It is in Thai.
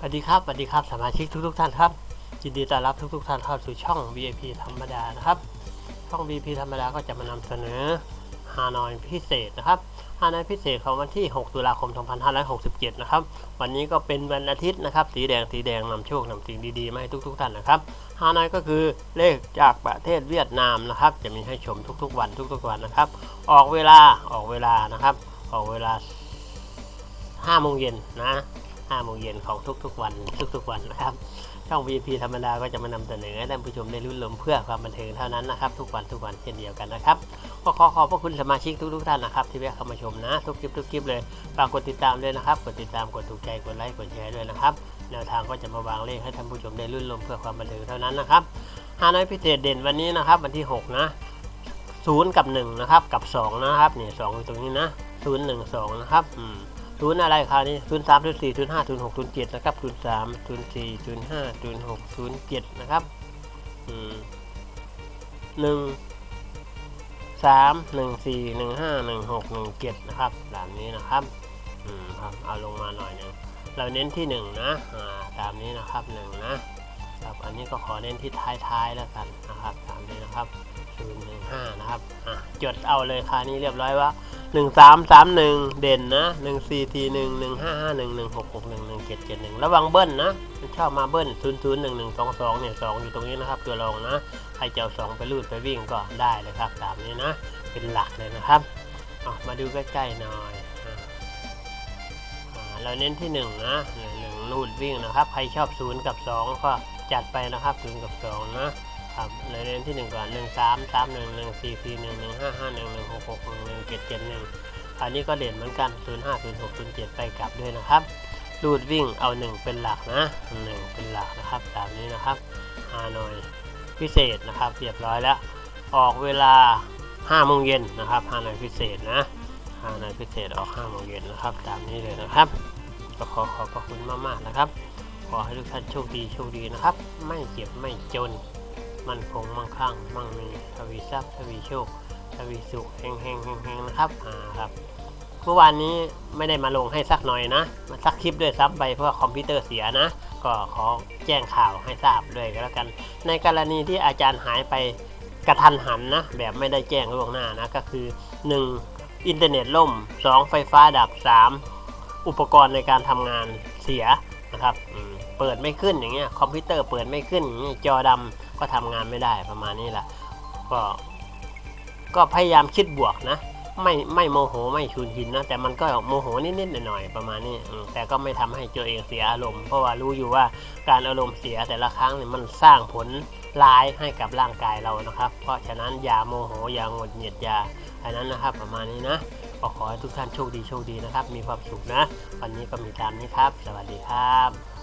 สวัสดีครับสวัสดีครับสมาชิกทุกๆท่านครับยินดีต้อนรับทุกๆท่านเข้าสู่ช่อง VIP ธรรมดานะครับ ช่อง VIP ธรรมดาก็จะมานำเสนอฮานอยพิเศษนะครับฮานอยพิเศษของวันที่ 6 ตุลาคม 2567 นะครับ วันนี้ก็เป็นวันอาทิตย์นะครับ สีแดงสีแดงนำโชคนำสิ่งดีๆมาให้ทุกๆท่านนะครับฮานอยก็คือเลขจากประเทศเวียดนามนะครับ จะมีให้ชมทุกๆวันทุกๆวันนะครับ ออกเวลาออกเวลานะครับ ออกเวลา5โมงเย็นนะ 5โมงเย็นของทุกๆวันทุกๆวันนะครับ ช่อง VP ธรรมดาก็จะมานำเสนอให้ท่านผู้ชมได้รุ่นลมเพื่อความบันเทิงเท่านั้นนะครับ ทุกวันทุกวันเช่นเดียวกันนะครับก็ขอขอบพระคุณสมาชิกทุกๆท่านนะครับ ที่แวะเข้ามาชมนะ ทุกคลิปทุกคลิปเลยฝากกดติดตามด้วยนะครับ กดติดตามกดถูกใจกดไลค์กดแชร์ด้วยนะครับแนวทางก็จะมาวางเลขให้ท่านผู้ชมได้รุ่นลมเพื่อความบันเทิงเท่านั้นนะครับฮานอยพิเศษเด่นวันนี้นะครับ วันที่ 6 นะศูนย์กับ1นะครับกับ2นะครับเนี่สองอยู่ตรงนี้นะศูนย์หนึ่งสองนะครับอืม ศูนย์อะไรคราวนี้ศูนย์สามศูนย์สี่ศูนย์ห้าศูนย์หกศูนย์เจ็ดนะครับศูนย์สามศูนย์สี่ศูนย์ห้าศูนย์หกศูนย์เจ็ดนะครับหนึ่งสามหนึ่งสี่หนึ่งห้าหนึ่งหกหนึ่งเจ็ดนะครับแบบนี้นะครับอืมครับเอาลงมาหน่อยหนึงเราเน้นที่หนึ่งนะอ่าตามนี้นะครับหนึ่งนะครับอันนี้ก็ขอเน้นที่ท้ายๆแล้วกันนะครับตามนี้นะครับศูนย์หนึ่งห้านะครับอะจดเอาเลยคราวนี้เรียบร้อยว่า หนึ่งสามสามหนึ่งเด่นนะหนึ่งสี่ทีหนึ่งหนึ่งห้าห้าหนึ่งหนึ่งหกหกหนึ่งหนึ่งเจ็ดเจ็ดหนึ่งระวังเบิ้ลนะมันชอบมาเบิ้ลศูนย์ศูนย์หนึ่งหนึ่งสองสองเนี่ยสองอยู่ตรงนี้นะครับตัวรองนะใครจะเอาสองไปรูดไปวิ่งก็ได้เลยครับตามนี้นะ เป็นหลักเลยนะครับมาดูใกล้ๆหน่อยอเราเน้นที่หนึ่งนะหนึ่งหนึ่งรูดวิ่งนะครับ ใครชอบศูนย์กับสองก็จัดไปนะครับศูนย์กับสองนะ ครับเลยเน้นที่หนึ่งก่อนหนึ่งสามสามหนึ่งหนึ่งสี่สี่หนึ่งหนึ่งห้าห้าหนึ่งหนึ่งหกหกหนึ่งหนึ่งเจ็ดเจ็ดหนึ่งอันนี้ก็เด่นเหมือนกันศูนย์ห้าศูนย์หกศูนย์เจ็ดไปกลับด้วยนะครับรูดวิ่งเอาหนึ่งเป็นหลักนะหนึ่งเป็นหลักนะครับตามนี้นะครับฮานอยพิเศษนะครับเรียบร้อยแล้ว ออกเวลาห้าโมงเย็นนะครับฮานอยพิเศษนะฮานอยพิเศษออกห้าโมงเย็นนะครับ ตามนี้เลยนะครับก็ขอขอบพระคุณมากๆนะครับ ขอให้ทุกท่านโชคดีโชคดีนะครับ ไม่เจ็บไม่จน มันคงมั่งคั่งมั่งมีทวีทรัพย์ทวีโชคทวีสุขเฮงเฮงเฮงเฮงนะครับอ่าครับเมื่อวานนี้ไม่ได้มาลงให้สักหน่อยนะมาสักคลิปด้วยซ้ำไปเพราะคอมพิวเตอร์เสียนะ ก็ขอแจ้งข่าวให้ทราบด้วยก็แล้วกัน ในกรณีที่อาจารย์หายไปกระทันหันนะแบบไม่ได้แจ้งล่วงหน้านะก็คือ 1. อินเทอร์เน็ตล่ม 2. ไฟฟ้าดับ 3. อุปกรณ์ในการทำงานเสียนะครับอืม เปิดไม่ขึ้นอย่างเงี้ยคอมพิวเตอร์เปิดไม่ขึ้นอย่างเงี้ยจอดำก็ทำงานไม่ได้ประมาณนี้แหละก็ก็พยายามคิดบวกนะ ไม่ไม่โมโหไม่ชุนหินนะแต่มันก็โมโหนิดๆหน่อยๆประมาณนี้แต่ก็ไม่ทำให้ตัวเองเสียอารมณ์เพราะว่ารู้อยู่ว่าการอารมณ์เสียแต่ละครั้งเนี่ยมันสร้างผลร้ายให้กับร่างกายเรานะครับ เพราะฉะนั้นอย่าโมโหอย่าหงุดหงิดอย่าอันนั้นนะครับ ประมาณนี้นะก็ขอให้ทุกท่านโชคดีโชคดีนะครับ มีความสุขนะ วันนี้ก็มีตามนี้ครับ สวัสดีครับ